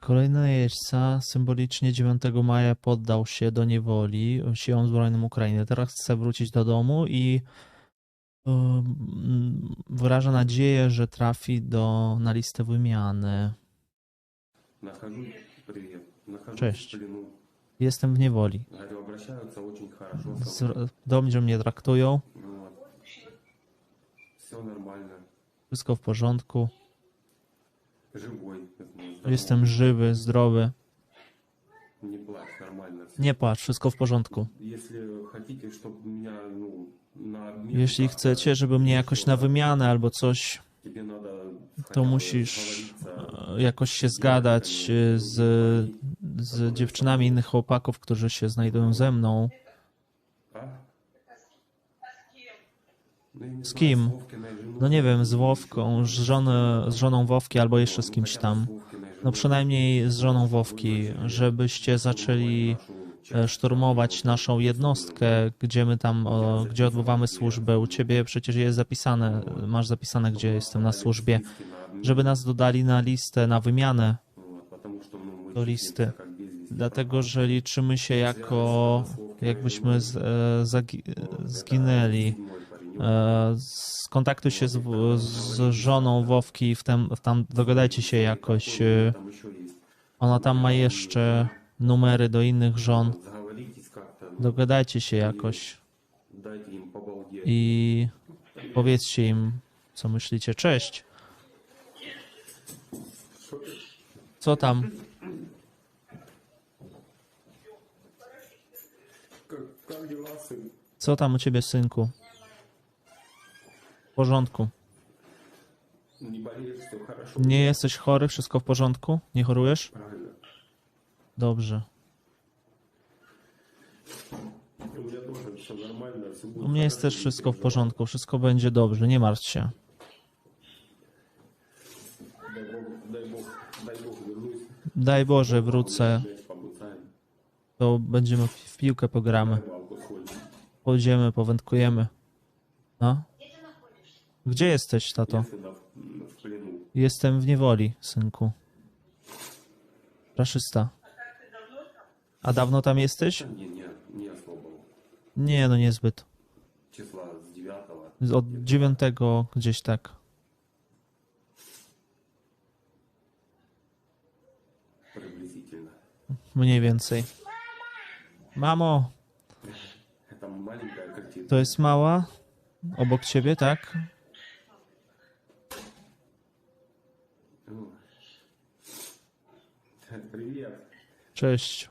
Kolejny jeźdźca symbolicznie 9 maja poddał się do niewoli siłom zbrojnym Ukrainy. Teraz chce wrócić do domu i um, wyraża nadzieję, że trafi do, na listę wymiany. Cześć. Jestem w niewoli. Dobrze mnie traktują. Wszystko w porządku. Jestem żywy, zdrowy. Nie patrz, wszystko w porządku. Jeśli chcecie, żeby mnie jakoś na wymianę albo coś, to musisz e, jakoś się zgadać z, z dziewczynami innych chłopaków, którzy się znajdują ze mną. Z kim? No nie wiem, z Wowką, z, żony, z żoną Wowki albo jeszcze z kimś tam. No przynajmniej z żoną Wowki, żebyście zaczęli e, szturmować naszą jednostkę, gdzie my tam, o, gdzie odbywamy służbę. U ciebie przecież jest zapisane, masz zapisane, gdzie jestem na służbie, żeby nas dodali na listę, na wymianę do listy. Dlatego, że liczymy się jako, jakbyśmy z, e, zagi, zginęli. E, skontaktuj się z, z żoną Wowki, w tem, w tam dogadajcie się jakoś. E, ona tam ma jeszcze numery do innych żon. Dogadajcie się jakoś i powiedzcie im, co myślicie. Cześć. Co tam? Co tam u ciebie, synku? porządku. Nie jesteś chory, wszystko w porządku? Nie chorujesz? Dobrze. U mnie jest też wszystko w porządku, wszystko będzie dobrze, nie martw się. Daj Boże, wrócę. To będziemy w piłkę pogramy. Pójdziemy, powędkujemy. No? Gdzie jesteś, tato? Jestem w niewoli, synku. Raszysta. A dawno tam jesteś? Nie, no niezbyt. Od dziewiątego gdzieś tak. Mniej więcej. Mamo! To jest mała? Obok ciebie, tak? Cześć.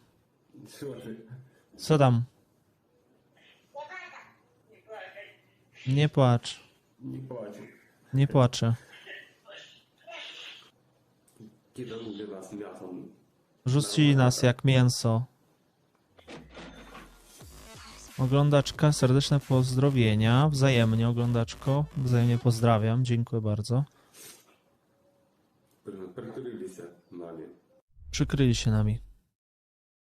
Co tam? Nie płacz. Nie płaczę. Rzuci nas jak mięso. Oglądaczka, serdeczne pozdrowienia. Wzajemnie, oglądaczko. Wzajemnie pozdrawiam. Dziękuję bardzo. Przeturili na. Przykryli się nami.